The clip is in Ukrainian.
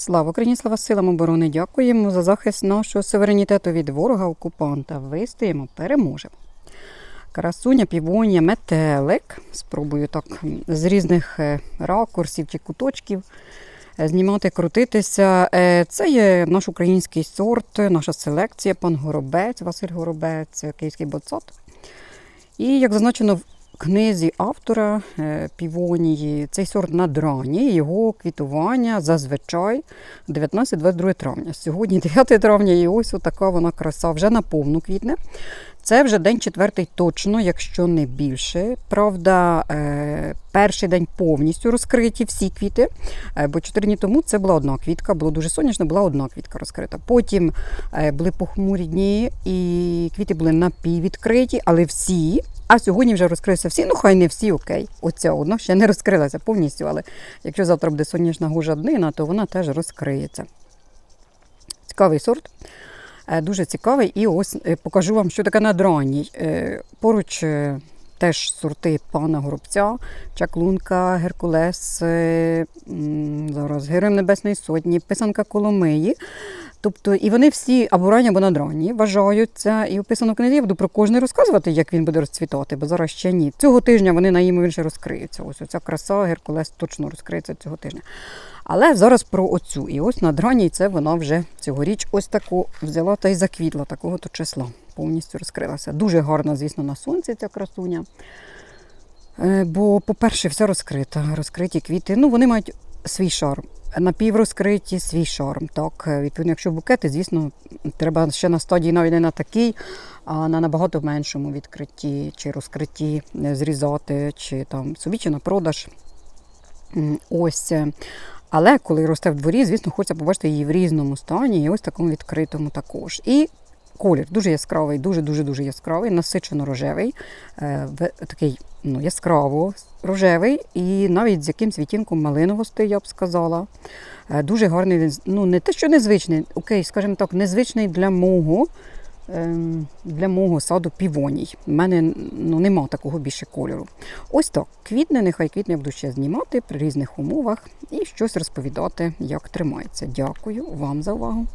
Слава Україні, слава силам оборони! Дякуємо за захист нашого суверенітету від ворога-окупанта. Вистоїмо, переможемо. Красуня, півонія, метелик. Спробую так з різних е, ракурсів чи куточків е, знімати, крутитися. Е, Це є наш український сорт, наша селекція, пан Горобець, Василь Горобець, київський боцот. І як зазначено в книзі автора е, Півонії, цей сорт на драні, його квітування зазвичай 19-22 травня. Сьогодні 9 травня, і ось така вона краса вже на повну квітне. Це вже день четвертий точно, якщо не більше. Правда, е, перший день повністю розкриті всі квіти, е, бо чотири дні тому це була одна квітка, було дуже сонячно, була одна квітка розкрита. Потім е, були похмурі дні, і квіти були напіввідкриті, але всі. А сьогодні вже розкрилися всі. Ну, хай не всі, окей. Оця одна ще не розкрилася повністю, але якщо завтра буде сонячна гужа днина, то вона теж розкриється. Цікавий сорт. Е, Дуже цікавий. І ось е, покажу вам, що таке на дроні. Поруч е, теж сорти пана Горобця, Чаклунка, Геркулес, е, зараз Героїв Небесної Сотні, Писанка Коломиї. Тобто, і вони всі або ранні, або надранні вважаються. І описано в книзі, я буду про кожний розказувати, як він буде розцвітати, бо зараз ще ні. Цього тижня вони найімовірніше розкриються. Ось оця краса, Геркулес точно розкриється цього тижня. Але зараз про оцю. І ось надранній це вона вже цьогоріч ось таку взяла та й заквітла такого то числа. Повністю розкрилася. Дуже гарна, звісно, на сонці ця красуня. Е, Бо, по-перше, все розкрита. Розкриті квіти. Ну, вони мають свій шарм. Напіврозкриті свій шарм. Так, Е, відповідно, якщо букети, звісно, треба ще на стадії навіть не на такій, а на набагато меншому відкритті чи розкритті е, зрізати, чи там собі, чи на продаж. Ось. Але коли росте в дворі, звісно, хочеться побачити її в різному стані, і ось такому відкритому також. І колір дуже яскравий, дуже-дуже дуже яскравий, насичено рожевий, е, такий ну, яскраво рожевий, і навіть з якимсь відтінком малиновостей, я б сказала. Е, Дуже гарний, він, ну не те, що незвичний, окей, скажімо так, незвичний для мого. ем, Для мого саду півоній. У мене ну, нема такого більше кольору. Ось так. Квітне, нехай квітне буду ще знімати при різних умовах і щось розповідати, як тримається. Дякую вам за увагу.